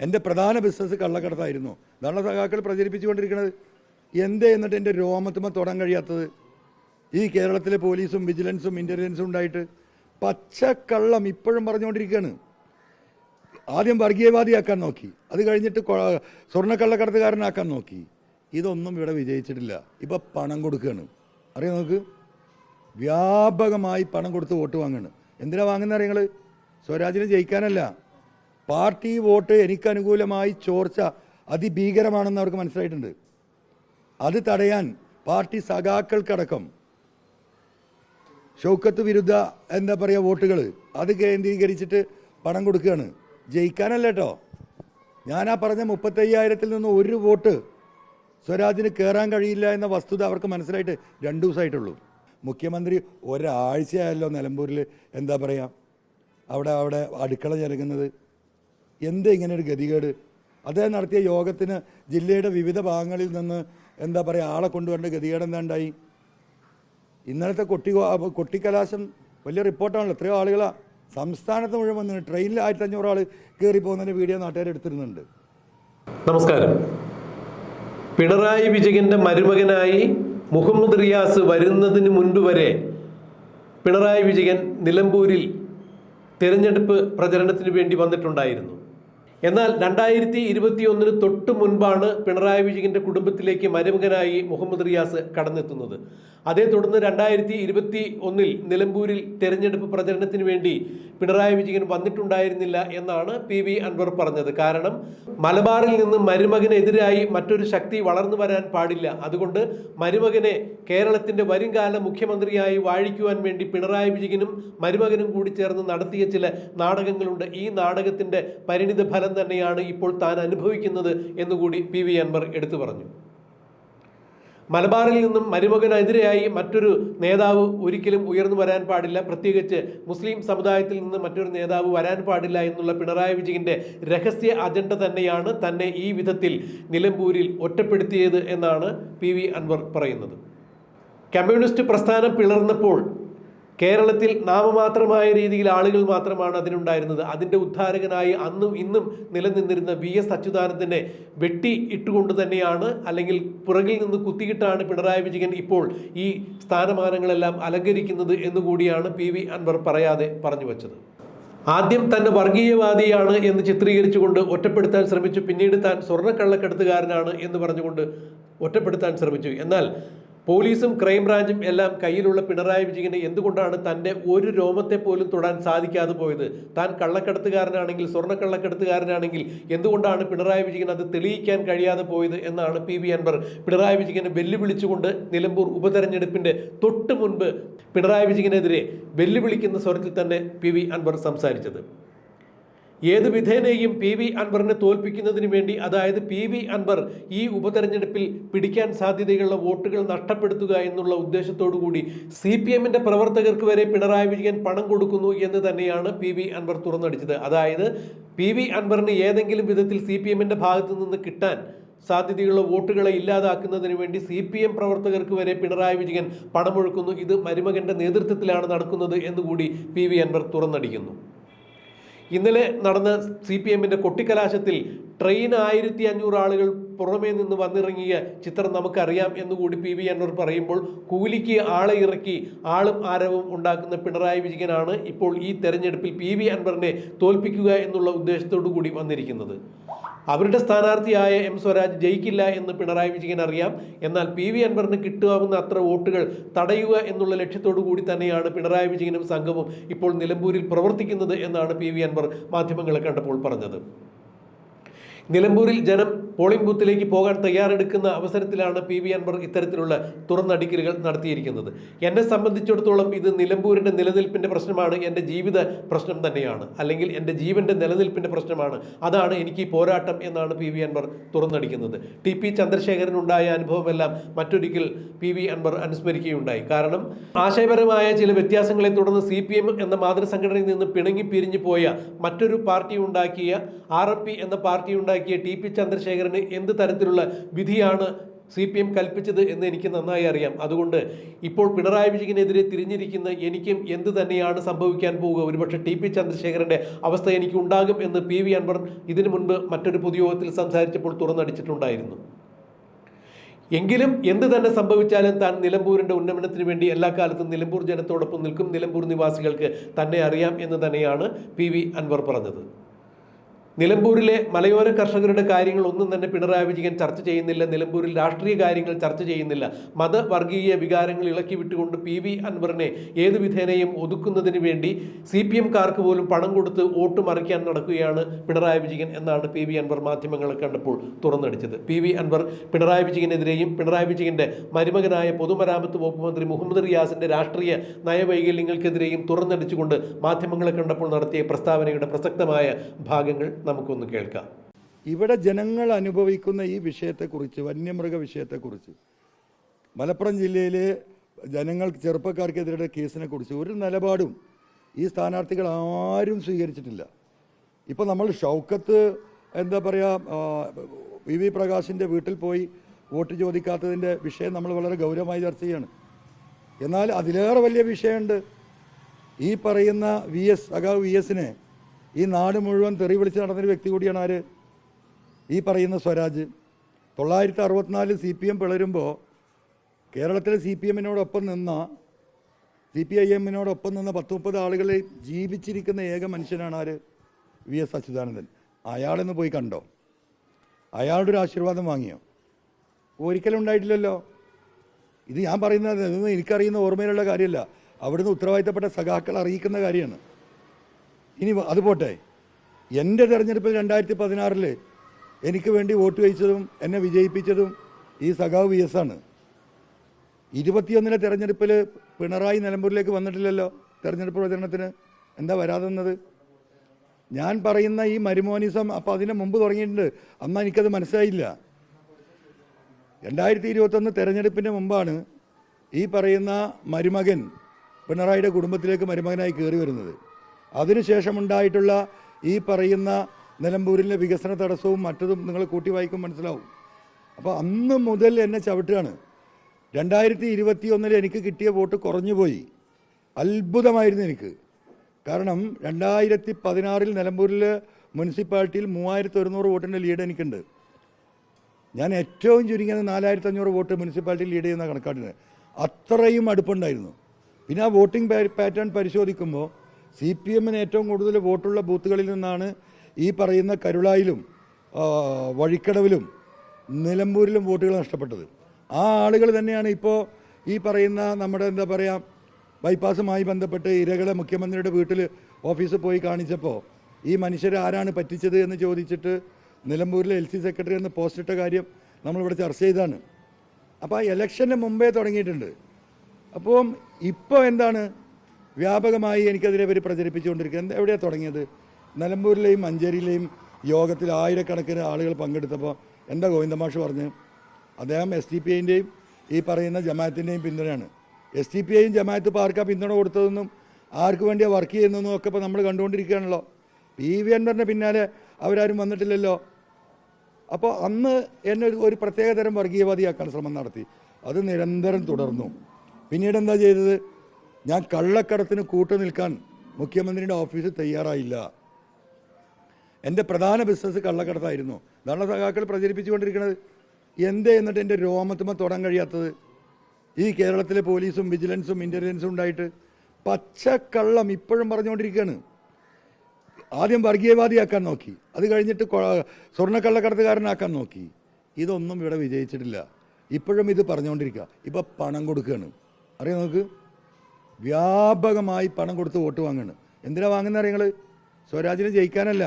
എന്റെ പ്രധാന ബിസിനസ് കള്ളക്കടത്തായിരുന്നു. ഇതാണ് സഖാക്കൾ പ്രചരിപ്പിച്ചുകൊണ്ടിരിക്കുന്നത്. എന്തേ എന്നിട്ട് എന്റെ രോമത്തുമ്പോൾ തൊടാൻ കഴിയാത്തത്? ഈ കേരളത്തിലെ പോലീസും വിജിലൻസും ഇന്റലിജൻസും ഉണ്ടായിട്ട് പച്ചക്കള്ളം ഇപ്പോഴും പറഞ്ഞുകൊണ്ടിരിക്കുകയാണ്. ആദ്യം വർഗീയവാദിയാക്കാൻ നോക്കി. അത് കഴിഞ്ഞിട്ട് സ്വർണക്കള്ളക്കടത്തുകാരനാക്കാൻ നോക്കി. ഇതൊന്നും ഇവിടെ വിജയിച്ചിട്ടില്ല. ഇപ്പം പണം കൊടുക്കുകയാണ്. അറിയാം നോക്ക് വ്യാപകമായി പണം കൊടുത്ത് വോട്ട് വാങ്ങുകയാണ്. എന്തിനാണ് വാങ്ങുന്ന അറിയങ്ങൾ സ്വരാജിനെ ജയിക്കാനല്ല. പാർട്ടി വോട്ട് എനിക്ക് അനുകൂലമായി ചോർച്ച അതിഭീകരമാണെന്ന് അവർക്ക് മനസ്സിലായിട്ടുണ്ട്. അത് തടയാൻ പാർട്ടി സഖാക്കൾക്കടക്കം ഷൗക്കത്ത് വിരുദ്ധ എന്താ പറയുക വോട്ടുകൾ അത് കേന്ദ്രീകരിച്ചിട്ട് പണം കൊടുക്കുകയാണ്. ജയിക്കാനല്ല കേട്ടോ. ഞാൻ ആ പറഞ്ഞ മുപ്പത്തയ്യായിരത്തിൽ നിന്ന് ഒരു വോട്ട് സ്വരാജിന് കയറാൻ കഴിയില്ല എന്ന വസ്തുത അവർക്ക് മനസ്സിലായിട്ട് രണ്ട് ദിവസമായിട്ടുള്ളൂ. മുഖ്യമന്ത്രി ഒരാഴ്ചയായല്ലോ നിലമ്പൂരിൽ എന്താ പറയുക അവിടെ അവിടെ അടുക്കള ജരകുന്നത് എന്താ ഇങ്ങനെ ഒരു ഗതികേട്? അദ്ദേഹം നടത്തിയ യോഗത്തിന് ജില്ലയുടെ വിവിധ ഭാഗങ്ങളിൽ നിന്ന് എന്താ പറയുക ആളെ കൊണ്ടുവരേണ്ട ഗതികേട് എന്താ ഉണ്ടായി ഇന്നലത്തെ കൊട്ടി കൊട്ടിക്കലാശം വലിയ റിപ്പോർട്ടാണല്ലോ. എത്രയോ ആളുകളാണ് സംസ്ഥാനത്ത് മുഴുവൻ വന്നു ട്രെയിനിൽ ആയിരത്തി അഞ്ഞൂറ് ആൾ കയറി പോകുന്നതിന്റെ വീഡിയോ നാട്ടുകാർ എടുത്തിരുന്നുണ്ട്. നമസ്കാരം. പിണറായി വിജയന്റെ മരുമകനായി മുഹമ്മദ് റിയാസ് വരുന്നതിന് മുൻപ് വരെ പിണറായി വിജയൻ നിലമ്പൂരിൽ തിരഞ്ഞെടുപ്പ് പ്രചരണത്തിന് വേണ്ടി വന്നിട്ടുണ്ടായിരുന്നു. എന്നാൽ രണ്ടായിരത്തി ഇരുപത്തി ഒന്നിന് തൊട്ട് മുൻപാണ് പിണറായി വിജയന്റെ കുടുംബത്തിലേക്ക് മരുമകനായി മുഹമ്മദ് റിയാസ് കടന്നെത്തുന്നത്. അതേ തുടർന്ന് രണ്ടായിരത്തി ഇരുപത്തി ഒന്നിൽ നിലമ്പൂരിൽ തെരഞ്ഞെടുപ്പ് പ്രചരണത്തിന് വേണ്ടി പിണറായി വിജയൻ വന്നിട്ടുണ്ടായിരുന്നില്ല എന്നാണ് പി വി അൻവർ പറഞ്ഞത്. കാരണം മലബാറിൽ നിന്ന് മരുമകനെതിരായി മറ്റൊരു ശക്തി വളർന്നു വരാൻ പാടില്ല. അതുകൊണ്ട് മരുമകനെ കേരളത്തിന്റെ വരുംകാല മുഖ്യമന്ത്രിയായി വാഴിക്കുവാൻ വേണ്ടി പിണറായി വിജയനും മരുമകനും കൂടി ചേർന്ന് നടത്തിയ ചില നാടകങ്ങളുണ്ട്. ഈ നാടകത്തിന്റെ പരിണിത ഫലം തന്നെയാണ് ഇപ്പോൾ താൻ അനുഭവിക്കുന്നത് എന്നുകൂടി പി വി അൻവർ എടുത്തു പറഞ്ഞു. മലബാറിൽ നിന്നും മരുമകനെതിരെയായി മറ്റൊരു നേതാവ് ഒരിക്കലും ഉയർന്നു വരാൻ പാടില്ല. പ്രത്യേകിച്ച് മുസ്ലിം സമുദായത്തിൽ നിന്ന് മറ്റൊരു നേതാവ് വരാൻ പാടില്ല എന്നുള്ള പിണറായി വിജയന്റെ രഹസ്യ അജണ്ട തന്നെയാണ് തന്നെ ഈ വിധത്തിൽ നിലമ്പൂരിൽ ഒറ്റപ്പെടുത്തിയത് എന്നാണ് പി വി അൻവർ പറയുന്നത്. കമ്മ്യൂണിസ്റ്റ് പ്രസ്ഥാനം പിളർന്നപ്പോൾ കേരളത്തിൽ നാമമാത്രമായ രീതിയിൽ ആളുകൾ മാത്രമാണ് അതിനുണ്ടായിരുന്നത്. അതിന്റെ ഉദ്ധാരകനായി അന്നും ഇന്നും നിലനിന്നിരുന്ന വി എസ് അച്യുതാനന്ദനെ വെട്ടി ഇട്ടുകൊണ്ട് തന്നെയാണ് അല്ലെങ്കിൽ പുറകിൽ നിന്ന് കുത്തിയിട്ടാണ് പിണറായി വിജയൻ ഇപ്പോൾ ഈ സ്ഥാനമാനങ്ങളെല്ലാം അലങ്കരിക്കുന്നത് എന്നുകൂടിയാണ് പി വി അൻവർ പറയാതെ പറഞ്ഞു വച്ചത്. ആദ്യം തന്നെ വർഗീയവാദിയാണ് എന്ന് ചിത്രീകരിച്ചുകൊണ്ട് ഒറ്റപ്പെടുത്താൻ ശ്രമിച്ചു. പിന്നീട് താൻ സ്വർണക്കള്ളക്കടത്തുകാരനാണ് എന്ന് പറഞ്ഞുകൊണ്ട് ഒറ്റപ്പെടുത്താൻ ശ്രമിച്ചു. എന്നാൽ പോലീസും ക്രൈംബ്രാഞ്ചും എല്ലാം കയ്യിലുള്ള പിണറായി വിജയന് എന്തുകൊണ്ടാണ് തന്റെ ഒരു രോമത്തെ പോലും തൊടാൻ സാധിക്കാതെ പോയത്? താൻ കള്ളക്കടത്തുകാരനാണെങ്കിൽ സ്വർണക്കള്ളക്കടത്തുകാരനാണെങ്കിൽ എന്തുകൊണ്ടാണ് പിണറായി വിജയൻ അത് തെളിയിക്കാൻ കഴിയാതെ പോയത് എന്നാണ് പി വി അൻവർ. പിണറായി വിജയനെ വെല്ലുവിളിച്ചുകൊണ്ട് നിലമ്പൂർ ഉപതെരഞ്ഞെടുപ്പിന്റെ തൊട്ട് മുൻപ് പിണറായി വിജയനെതിരെ വെല്ലുവിളിക്കുന്ന സ്വരത്തിൽ തന്നെ പി വി അൻവർ സംസാരിച്ചത്. ഏത് വിധേനയും പി വി അൻവറിനെ തോൽപ്പിക്കുന്നതിന് വേണ്ടി അതായത് പി വി അൻവർ ഈ ഉപതെരഞ്ഞെടുപ്പിൽ പിടിക്കാൻ സാധ്യതയുള്ള വോട്ടുകൾ നഷ്ടപ്പെടുത്തുക എന്നുള്ള ഉദ്ദേശത്തോടു കൂടി സി പി എമ്മിന്റെ പ്രവർത്തകർക്ക് വരെ പിണറായി വിജയൻ പണം കൊടുക്കുന്നു എന്ന് തന്നെയാണ് പി വി അൻവർ തുറന്നടിച്ചത്. അതായത് പി വി അൻവറിന് ഏതെങ്കിലും വിധത്തിൽ സി പി എമ്മിന്റെ ഭാഗത്തു നിന്ന് കിട്ടാൻ സാധ്യതയുള്ള വോട്ടുകളെ ഇല്ലാതാക്കുന്നതിന് വേണ്ടി സി പി എം പ്രവർത്തകർക്ക് വരെ പിണറായി വിജയൻ പണമൊഴുക്കുന്നു. ഇത് മരുമകന്റെ നേതൃത്വത്തിലാണ് നടക്കുന്നത് എന്നുകൂടി പി വി അൻവർ തുറന്നടിക്കുന്നു. ഇന്നലെ നടന്ന സി പി എമ്മിന്റെ കൊട്ടിക്കലാശത്തിൽ ട്രെയിൻ ആയിരത്തി അഞ്ഞൂറ് ആളുകൾ പുറമേ നിന്ന് വന്നിറങ്ങിയ ചിത്രം നമുക്കറിയാം എന്നുകൂടി പി വി അൻവർ പറയുമ്പോൾ കൂലിക്ക് ആളെ ഇറക്കി ആളും ആരവും ഉണ്ടാക്കുന്ന പിണറായി വിജയനാണ് ഇപ്പോൾ ഈ തെരഞ്ഞെടുപ്പിൽ പി വി അൻവറിനെ തോൽപ്പിക്കുക എന്നുള്ള ഉദ്ദേശത്തോടു കൂടി വന്നിരിക്കുന്നത്. അവരുടെ സ്ഥാനാർത്ഥിയായ എം സ്വരാജ് ജയിക്കില്ല എന്ന് പിണറായി വിജയൻ അറിയാം. എന്നാൽ പി വി അൻവറിന് കിട്ടാവുന്ന അത്ര വോട്ടുകൾ തടയുക എന്നുള്ള ലക്ഷ്യത്തോടു കൂടി തന്നെയാണ് പിണറായി വിജയനും സംഘവും ഇപ്പോൾ നിലമ്പൂരിൽ പ്രവർത്തിക്കുന്നത് എന്നാണ് പി വി അൻവർ മാധ്യമങ്ങളെ കണ്ടപ്പോൾ പറഞ്ഞത്. നിലമ്പൂരിൽ ജനം പോളിംഗ് ബൂത്തിലേക്ക് പോകാൻ തയ്യാറെടുക്കുന്ന അവസരത്തിലാണ് പി വി അൻവർ ഇത്തരത്തിലുള്ള തുറന്നടിക്കലുകൾ നടത്തിയിരിക്കുന്നത്. എന്നെ സംബന്ധിച്ചിടത്തോളം ഇത് നിലമ്പൂരിന്റെ നിലനിൽപ്പിന്റെ പ്രശ്നമാണ് എന്റെ ജീവിത പ്രശ്നം തന്നെയാണ്. അല്ലെങ്കിൽ എന്റെ ജീവന്റെ നിലനിൽപ്പിന്റെ പ്രശ്നമാണ്. അതാണ് എനിക്ക് പോരാട്ടം എന്നാണ് പി വി അൻവർ തുറന്നടിക്കുന്നത്. ടി പി ചന്ദ്രശേഖരനുണ്ടായ അനുഭവമെല്ലാം മറ്റൊരിക്കൽ പി വി അൻവർ അനുസ്മരിക്കുകയുണ്ടായി. കാരണം ആശയപരമായ ചില വ്യത്യാസങ്ങളെ തുടർന്ന് സി പി എം എന്ന മാതൃസംഘടനയിൽ നിന്ന് പിണങ്ങി പിരിഞ്ഞു പോയ മറ്റൊരു പാർട്ടി ഉണ്ടാക്കിയ ആർ എം പി എന്ന പാർട്ടി ടി പി ചന്ദ്രശേഖരന് എന്ത് തരത്തിലുള്ള വിധിയാണ് സി പി എം കൽപ്പിച്ചത് എന്ന് എനിക്ക് നന്നായി അറിയാം. അതുകൊണ്ട് ഇപ്പോൾ പിണറായി വിജയനെതിരെ തിരിഞ്ഞിരിക്കുന്ന എനിക്കും എന്ത് തന്നെയാണ് സംഭവിക്കാൻ പോവുക? ഒരുപക്ഷെ ടി പി ചന്ദ്രശേഖരന്റെ അവസ്ഥ എനിക്ക് ഉണ്ടാകും എന്ന് പി വി അൻവർ ഇതിനു മുൻപ് മറ്റൊരു പൊതുയോഗത്തിൽ സംസാരിച്ചപ്പോൾ തുറന്നടിച്ചിട്ടുണ്ടായിരുന്നു. എങ്കിലും എന്ത് തന്നെ സംഭവിച്ചാലും താൻ നിലമ്പൂരിന്റെ ഉന്നമനത്തിന് വേണ്ടി എല്ലാ കാലത്തും നിലമ്പൂർ ജനത്തോടൊപ്പം നിൽക്കും. നിലമ്പൂർ നിവാസികൾക്ക് തന്നെ അറിയാം എന്ന് തന്നെയാണ് പി വി അൻവർ പറഞ്ഞത്. നിലമ്പൂരിലെ മലയോര കർഷകരുടെ കാര്യങ്ങൾ ഒന്നും തന്നെ പിണറായി വിജയൻ ചർച്ച ചെയ്യുന്നില്ല നിലമ്പൂരിൽ രാഷ്ട്രീയ കാര്യങ്ങൾ ചർച്ച ചെയ്യുന്നില്ല. മതവർഗീയ വികാരങ്ങൾ ഇളക്കി വിട്ടുകൊണ്ട് പി വി അൻവറിനെ ഏത് വിധേനയും ഒതുക്കുന്നതിന് വേണ്ടി സി പി എംകാർക്ക് പോലും പണം കൊടുത്ത് വോട്ട് മറിക്കാൻ നടക്കുകയാണ് പിണറായി വിജയൻ എന്നാണ് പി വി അൻവർ മാധ്യമങ്ങളെ കണ്ടപ്പോൾ തുറന്നടിച്ചത്. പി വി അൻവർ പിണറായി വിജയനെതിരെയും പിണറായി വിജയന്റെ മരുമകനായ പൊതുമരാമത്ത് വകുപ്പ് മന്ത്രി മുഹമ്മദ് റിയാസിന്റെ രാഷ്ട്രീയ നയവൈകല്യങ്ങൾക്കെതിരെയും തുറന്നടിച്ചുകൊണ്ട് മാധ്യമങ്ങളെ കണ്ടപ്പോൾ നടത്തിയ പ്രസ്താവനയുടെ പ്രസക്തമായ ഭാഗങ്ങൾ നമുക്കൊന്ന് കേൾക്കാം. ഇവിടെ ജനങ്ങൾ അനുഭവിക്കുന്ന ഈ വിഷയത്തെക്കുറിച്ച് വന്യമൃഗ വിഷയത്തെക്കുറിച്ച് മലപ്പുറം ജില്ലയിലെ ജനങ്ങൾ ചെറുപ്പക്കാർക്കെതിരെ കേസിനെ കുറിച്ച് ഒരു നിലപാടും ഈ സ്ഥാനാർത്ഥികൾ ആരും സ്വീകരിച്ചിട്ടില്ല. ഇപ്പോൾ നമ്മൾ ഷൗക്കത്ത് എന്താ പറയുക വി വി പ്രകാശിന്റെ വീട്ടിൽ പോയി വോട്ട് ചോദിക്കാത്തതിന്റെ വിഷയം നമ്മൾ വളരെ ഗൗരവമായി ചർച്ച ചെയ്യാണ്. എന്നാൽ അതിലേറെ വലിയ വിഷയമുണ്ട്. ഈ പറയുന്ന വി എസ് അഗാവ് വി എസിനെ ഈ നാട് മുഴുവൻ തെറി വിളിച്ച് നടന്നൊരു വ്യക്തി കൂടിയാണ് ആര്? ഈ പറയുന്ന സ്വരാജ്. തൊള്ളായിരത്തി അറുപത്തിനാലിൽ സി പി എം പിളരുമ്പോൾ കേരളത്തിലെ സി പി എമ്മിനോടൊപ്പം നിന്ന സി പി ഐ എമ്മിനോടൊപ്പം നിന്ന പത്ത് മുപ്പത് ആളുകളെ ജീവിച്ചിരിക്കുന്ന ഏക മനുഷ്യനാണ് ആര്? V S Achuthanandan. അയാളെന്ന് പോയി കണ്ടോ? അയാളുടെ ഒരു ആശീർവാദം വാങ്ങിയോ? ഒരിക്കലും ഉണ്ടായിട്ടില്ലല്ലോ. ഇത് ഞാൻ പറയുന്നത് എനിക്കറിയുന്ന ഓർമ്മയിലുള്ള കാര്യമല്ല. അവിടുന്ന് ഉത്തരവാദിത്തപ്പെട്ട സഖാക്കൾ അറിയിക്കുന്ന കാര്യമാണ്. ഇനി അത് പോട്ടെ. എന്റെ തെരഞ്ഞെടുപ്പിൽ രണ്ടായിരത്തി പതിനാറിൽ എനിക്ക് വേണ്ടി വോട്ട് ചോദിച്ചതും എന്നെ വിജയിപ്പിച്ചതും ഈ സഖാവ് വി എസ് ആണ്. ഇരുപത്തിയൊന്നിലെ തെരഞ്ഞെടുപ്പിൽ പിണറായി നിലമ്പൂരിലേക്ക് വന്നിട്ടില്ലല്ലോ തെരഞ്ഞെടുപ്പ് പ്രചരണത്തിന്. എന്താ വരാതെന്നത്? ഞാൻ പറയുന്ന ഈ മരുമോനിസം അപ്പോൾ അതിന് മുമ്പ് തുടങ്ങിയിട്ടുണ്ട്. അന്ന് എനിക്കത് മനസ്സിലായില്ല. രണ്ടായിരത്തി ഇരുപത്തൊന്ന് തെരഞ്ഞെടുപ്പിന് മുമ്പാണ് ഈ പറയുന്ന മരുമകൻ പിണറായിയുടെ കുടുംബത്തിലേക്ക് മരുമകനായി കയറി വരുന്നത്. അതിനുശേഷമുണ്ടായിട്ടുള്ള ഈ പറയുന്ന നിലമ്പൂരിലെ വികസന തടസ്സവും മറ്റതും നിങ്ങൾ കൂട്ടി വായിക്കും മനസ്സിലാവും. അപ്പോൾ അന്ന് മുതൽ എന്നെ ചവിട്ടുകയാണ്. രണ്ടായിരത്തി ഇരുപത്തി ഒന്നിൽ എനിക്ക് കിട്ടിയ വോട്ട് കുറഞ്ഞു പോയി അത്ഭുതമായിരുന്നു എനിക്ക്. കാരണം രണ്ടായിരത്തി പതിനാറിൽ നിലമ്പൂരിൽ മുനിസിപ്പാലിറ്റിയിൽ മൂവായിരത്തി ഒരുന്നൂറ് വോട്ടിന്റെ ലീഡ് എനിക്കുണ്ട്. ഞാൻ ഏറ്റവും ചുരുങ്ങിയത് നാലായിരത്തി അഞ്ഞൂറ് വോട്ട് മുനിസിപ്പാലിറ്റി ലീഡ് ചെയ്യുന്ന കണക്കാട്ടിന് അത്രയും അടുപ്പുണ്ടായിരുന്നു. പിന്നെ ആ വോട്ടിംഗ് പാറ്റേൺ പരിശോധിക്കുമ്പോൾ സി പി എമ്മിന് ഏറ്റവും കൂടുതൽ വോട്ടുള്ള ബൂത്തുകളിൽ നിന്നാണ് ഈ പറയുന്ന കരുളായിലും വഴിക്കടവിലും നിലമ്പൂരിലും വോട്ടുകൾ നഷ്ടപ്പെട്ടത്. ആ ആളുകൾ തന്നെയാണ് ഇപ്പോൾ ഈ പറയുന്ന നമ്മുടെ എന്താ പറയുക ബൈപ്പാസുമായി ബന്ധപ്പെട്ട് ഇരകളെ മുഖ്യമന്ത്രിയുടെ വീട്ടിൽ ഓഫീസിൽ പോയി കാണിച്ചപ്പോൾ ഈ മനുഷ്യരെ ആരാണ് പറ്റിച്ചത് എന്ന് ചോദിച്ചിട്ട് നിലമ്പൂരിലെ എൽ സി സെക്രട്ടറി എന്ന് പോസ്റ്റിട്ട കാര്യം നമ്മളിവിടെ ചർച്ച ചെയ്താണ് അപ്പോൾ ആ ഇലക്ഷന് മുമ്പേ തുടങ്ങിയിട്ടുണ്ട്. അപ്പം ഇപ്പോൾ എന്താണ് വ്യാപകമായി എനിക്കതിനെ ഇവർ പ്രചരിപ്പിച്ചുകൊണ്ടിരിക്കുന്നത്. എവിടെയാണ് തുടങ്ങിയത്? നിലമ്പൂരിലെയും മഞ്ചേരിയിലെയും യോഗത്തിൽ ആയിരക്കണക്കിന് ആളുകൾ പങ്കെടുത്തപ്പോൾ എന്റെ ഗോവിന്ദമാഷ് പറഞ്ഞ്? അദ്ദേഹം എസ് ടി പി ഐന്റെയും ഈ പറയുന്ന ജമാഅത്തിന്റെയും പിന്തുണയാണ്. എസ് ടി പി ഐയും ജമാഅത്ത് ഇപ്പോൾ ആർക്കാ പിന്തുണ കൊടുത്തതെന്നും ആർക്ക് വേണ്ടിയാണ് വർക്ക് ചെയ്യുന്നതെന്നും ഒക്കെ ഇപ്പോൾ നമ്മൾ കണ്ടുകൊണ്ടിരിക്കുകയാണല്ലോ. പി വി അൻവറിന്റെ പിന്നാലെ അവരാരും വന്നിട്ടില്ലല്ലോ. അപ്പോൾ അന്ന് എന്നെ ഒരു ഒരു പ്രത്യേകതരം വർഗീയവാദിയാക്കാൻ ശ്രമം നടത്തി. അത് നിരന്തരം തുടർന്നു. പിന്നീട് എന്താ ചെയ്തത്? ഞാൻ കള്ളക്കടത്തിന് കൂട്ടു നിൽക്കാൻ മുഖ്യമന്ത്രിയുടെ ഓഫീസ് തയ്യാറായില്ല. എന്റെ പ്രധാന ബിസിനസ് കള്ളക്കടത്തായിരുന്നു. ഇതാണ് സഖാക്കൾ പ്രചരിപ്പിച്ചുകൊണ്ടിരിക്കുന്നത് എന്തേ എന്നിട്ട് എന്റെ രോമത്തുമ്മ തൊടാൻ കഴിയാത്തത്? ഈ കേരളത്തിലെ പോലീസും വിജിലൻസും ഇന്റലിജൻസും ഉണ്ടായിട്ട് പച്ചക്കള്ളം ഇപ്പോഴും പറഞ്ഞുകൊണ്ടിരിക്കുകയാണ്. ആദ്യം വർഗീയവാദിയാക്കാൻ നോക്കി. അത് കഴിഞ്ഞിട്ട് സ്വർണക്കള്ളക്കടത്തുകാരനാക്കാൻ നോക്കി. ഇതൊന്നും ഇവിടെ വിജയിച്ചിട്ടില്ല. ഇപ്പോഴും ഇത് പറഞ്ഞുകൊണ്ടിരിക്കുക. ഇപ്പം പണം കൊടുക്കുകയാണ്. അറിയാം നോക്ക് വ്യാപകമായി പണം കൊടുത്ത് വോട്ട് വാങ്ങുന്നു എന്തിനാ വാങ്ങുന്ന അറിയങ്ങൾ സ്വരാജിനെ ജയിക്കാനല്ല.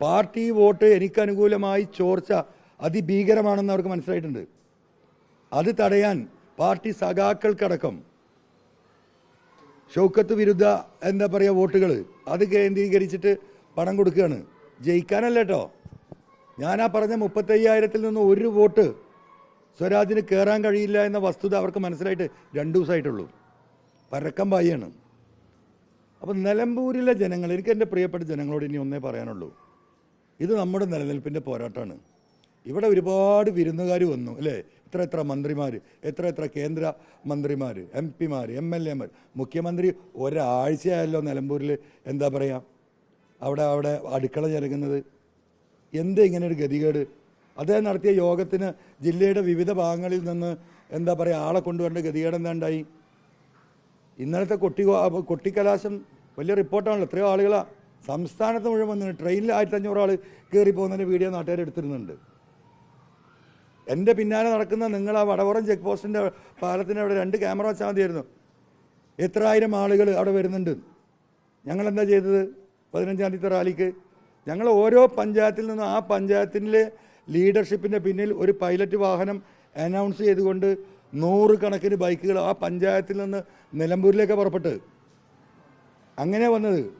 പാർട്ടി വോട്ട് എനിക്ക് അനുകൂലമായി ചോർച്ച അതിഭീകരമാണെന്ന് അവർക്ക് മനസ്സിലായിട്ടുണ്ട്. അത് തടയാൻ പാർട്ടി സഖാക്കൾക്കടക്കം ഷൗക്കത്ത് വിരുദ്ധ എന്താ പറയുക വോട്ടുകൾ അത് കേന്ദ്രീകരിച്ചിട്ട് പണം കൊടുക്കുകയാണ്. ജയിക്കാനല്ല കേട്ടോ. ഞാൻ ആ പറഞ്ഞ മുപ്പത്തയ്യായിരത്തിൽ നിന്ന് ഒരു വോട്ട് സ്വരാജിന് കയറാൻ കഴിയില്ല എന്ന വസ്തുത അവർക്ക് മനസ്സിലായിട്ട് രണ്ടു ദിവസമായിട്ടുള്ളൂ. പരക്കം പായാണ്. അപ്പം നിലമ്പൂരിലെ ജനങ്ങൾ എനിക്ക് എന്റെ പ്രിയപ്പെട്ട ജനങ്ങളോട് ഇനി ഒന്നേ പറയാനുള്ളൂ. ഇത് നമ്മുടെ നിലനിൽപ്പിന്റെ പോരാട്ടമാണ് ഇവിടെ ഒരുപാട് വിരുന്നുകാർ വന്നു അല്ലേ? എത്ര എത്ര മന്ത്രിമാർ എത്ര എത്ര കേന്ദ്ര മന്ത്രിമാർ എം പിമാർ എം എൽ എമാർ മുഖ്യമന്ത്രി ഒരാഴ്ചയായല്ലോ നിലമ്പൂരിൽ എന്താ പറയുക അവിടെ അവിടെ അടുക്കള ചെലങ്ങുന്നത് എന്താ ഇങ്ങനെ ഒരു ഗതികേട്? അദ്ദേഹം നടത്തിയ യോഗത്തിന് ജില്ലയുടെ വിവിധ ഭാഗങ്ങളിൽ നിന്ന് എന്താ പറയുക ആളെ കൊണ്ടുവരേണ്ട ഗതികേട് എന്താ ഉണ്ടായി? ഇന്നലത്തെ കൊട്ടി കൊട്ടിക്കലാശം വലിയ റിപ്പോർട്ടാണല്ലോ. എത്രയോ ആളുകളാണ് സംസ്ഥാനത്ത് മുഴുവൻ വന്നു ട്രെയിനിൽ ആയിരത്തഞ്ഞൂറ് ആൾ കയറി പോകുന്നതിന്റെ വീഡിയോ നാട്ടുകാർ എടുത്തിരുന്നുണ്ട്. എന്റെ പിന്നാലെ നടക്കുന്ന നിങ്ങൾ ആ വടവറം ചെക്ക് പോസ്റ്റിന്റെ പാലത്തിന്റെ അവിടെ രണ്ട് ക്യാമറ വെച്ചാൽ മതിയായിരുന്നു. എത്ര ആയിരം ആളുകൾ അവിടെ വരുന്നുണ്ട്. ഞങ്ങളെന്താ ചെയ്തത്? പതിനഞ്ചാം തീയതി റാലിക്ക് ഞങ്ങൾ ഓരോ പഞ്ചായത്തിൽ നിന്നും ആ പഞ്ചായത്തിന്റെ ലീഡർഷിപ്പിന്റെ പിന്നിൽ ഒരു പൈലറ്റ് വാഹനം അനൗൺസ് ചെയ്തുകൊണ്ട് നൂറ് കണക്കിന് ബൈക്കുകൾ ആ പഞ്ചായത്തിൽ നിന്ന് നിലമ്പൂരിലേക്ക് പുറപ്പെട്ട്. അങ്ങനെ വന്നത്.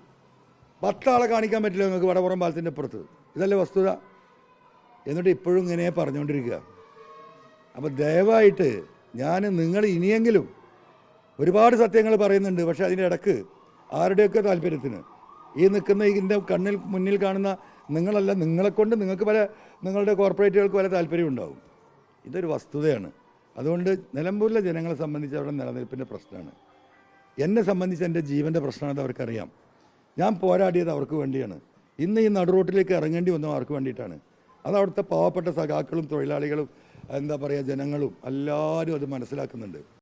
പത്താളെ കാണിക്കാൻ പറ്റില്ല നിങ്ങൾക്ക് വടപുറം പാലത്തിന്റെ അപ്പുറത്ത് ഇതല്ലേ വസ്തുത? എന്നിട്ട് ഇപ്പോഴും ഇങ്ങനെ പറഞ്ഞുകൊണ്ടിരിക്കുക. അപ്പോൾ ദയവായിട്ട് ഞാൻ നിങ്ങൾ ഇനിയെങ്കിലും ഒരുപാട് സത്യങ്ങൾ പറയുന്നുണ്ട്. പക്ഷേ അതിന്റെ ഇടയ്ക്ക് ആരുടെയൊക്കെ താല്പര്യത്തിന്? ഈ നിൽക്കുന്ന ഇതിന്റെ കണ്ണിൽ മുന്നിൽ കാണുന്ന നിങ്ങളല്ല നിങ്ങളെക്കൊണ്ട് നിങ്ങൾക്ക് പല നിങ്ങളുടെ കോർപ്പറേറ്റുകൾക്ക് പല താല്പര്യം ഉണ്ടാവും ഇതൊരു വസ്തുതയാണ്. അതുകൊണ്ട് നിലമ്പൂരിലെ ജനങ്ങളെ സംബന്ധിച്ച് അവരുടെ നിലനിൽപ്പിന്റെ പ്രശ്നമാണ്. എന്നെ സംബന്ധിച്ച് എന്റെ ജീവന്റെ പ്രശ്നമാണെന്ന് അവർക്കറിയാം. ഞാൻ പോരാടിയത് അവർക്ക് വേണ്ടിയാണ്. ഇന്ന് ഈ നടുറോട്ടിലേക്ക് ഇറങ്ങേണ്ടി വന്നത് അവർക്ക് വേണ്ടിയിട്ടാണ്? അത് അവിടുത്തെ പാവപ്പെട്ട സഖാക്കളും തൊഴിലാളികളും എന്താ പറയുക ജനങ്ങളും എല്ലാവരും അത് മനസ്സിലാക്കുന്നുണ്ട്.